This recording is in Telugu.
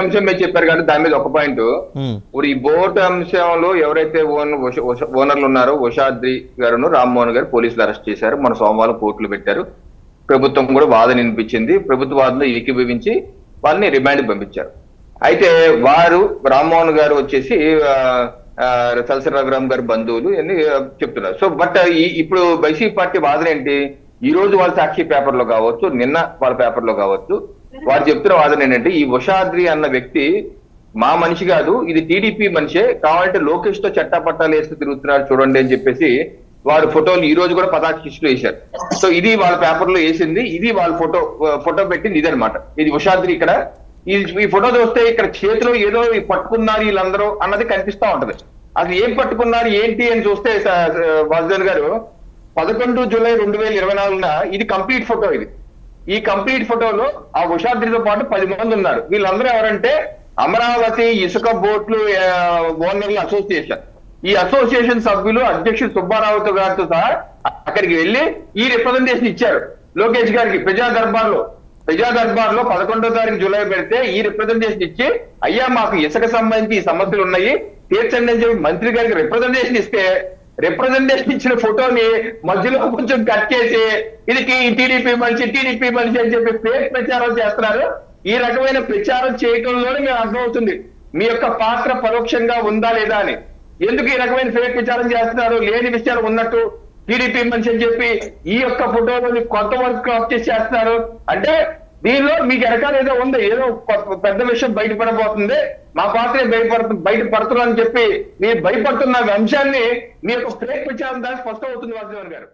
బోట్ అంశం మీద చెప్పారు కాబట్టి దాని మీద ఒక పాయింట్. ఇప్పుడు ఈ బోట్ అంశంలో ఎవరైతే ఓనర్లు ఉన్నారో ఉషాద్రి గారును రామ్మోహన్ గారు పోలీసులు అరెస్ట్ చేశారు. మన సోమవారం కోర్టులు పెట్టారు. ప్రభుత్వం కూడా వాదన వినిపించింది. ప్రభుత్వ వాదన ఏకీభవించి వాళ్ళని రిమాండ్ పంపించారు. అయితే వారు రామ్మోహన్ గారు వచ్చేసి తలసరి రఘురామ్ గారి బంధువులు అని చెప్తున్నారు. సో బట్ ఈ- ఇప్పుడు వైసీపీ పార్టీ వాదన ఏంటి? ఈ రోజు వాళ్ళ సాక్షి పేపర్లో కావచ్చు నిన్న వాళ్ళ పేపర్లో కావచ్చు వారు చెప్తున్న వాదన ఏంటంటే ఈ ఉషాద్రి అన్న వ్యక్తి మా మనిషి కాదు ఇది టీడీపీ మనిషే కావాలంటే లోకేష్తో చట్టాపట్టాలు వేస్తూ తిరుగుతున్నారు చూడండి అని చెప్పేసి వారు ఫోటోలు ఈ రోజు కూడా పతాకిస్టులు వేశారు. సో ఇది వాళ్ళ పేపర్లో వేసింది ఇది వాళ్ళ ఫోటో ఫోటో పెట్టింది ఇది అనమాట ఇది ఉషాద్రి ఇక్కడ. ఈ ఫోటో చూస్తే ఇక్కడ చేతిలో ఏదో పట్టుకున్నారు వీళ్ళందరూ అన్నది కనిపిస్తా ఉంటది. అసలు ఏం పట్టుకున్నారు ఏంటి అని చూస్తే స- వాసుదేవ్ గారు పదకొండు జూలై రెండు వేల ఇరవై నాలుగున ఇది కంప్లీట్ ఫోటో ఇది. ఈ కంప్లీట్ ఫోటోలో ఆ ఉషాద్రితో పాటు పది మంది ఉన్నారు. వీళ్ళందరూ ఎవరంటే అమరావతి ఇసుక బోట్లు ఓనర్ల అసోసియేషన్. ఈ అసోసియేషన్ సభ్యులు అధ్యక్షుడు సుబ్బారావుతో గారితో సహా అక్కడికి వెళ్ళి ఈ రిప్రజెంటేషన్ ఇచ్చారు. లోకేష్ గారికి ప్రజా దర్బార్లో ప్రజా దర్బార్లో పదకొండో తారీఖు జూలై పెడితే ఈ రిప్రజెంటేషన్ ఇచ్చి అయ్యా మాకు ఇసుక సంబంధించి ఈ సమస్యలు ఉన్నాయి. తీర్చండి అని చెప్పి మంత్రి గారికి రిప్రజెంటేషన్ ఇస్తే రిప్రజెంటేషన్ ఇచ్చిన ఫోటోని మధ్యలో కొంచెం కట్ చేసి ఇది టీడీపీ మనిషి టీడీపీ మనిషి అని చెప్పి ఫేక్ ప్రచారం చేస్తున్నారు. ఈ రకమైన ప్రచారం చేయటంలోనే మేము అర్థమవుతుంది. మీ యొక్క పాత్ర పరోక్షంగా ఉందా లేదా అని. ఎందుకు ఈ రకమైన ఫేక్ ప్రచారం చేస్తున్నారు? లేని విషయాలు ఉన్నట్టు టీడీపీ మనిషి అని చెప్పి ఈ యొక్క ఫోటోలని కొంతవరకు క్రాప్ చేసి చేస్తున్నారు. అంటే దీనిలో మీకు ఎరకాల ఏదో ఉంది ఏదో పెద్ద విషయం బయటపడబోతుంది. మా పార్టీ బయటపడుతు బయట పడుతున్నారని చెప్పి మీరు భయపడుతున్న అంశాన్ని మీ యొక్క ఫేక్ ప్రచారం దానికి స్పష్టం అవుతుంది వాసుదేవన్ గారు.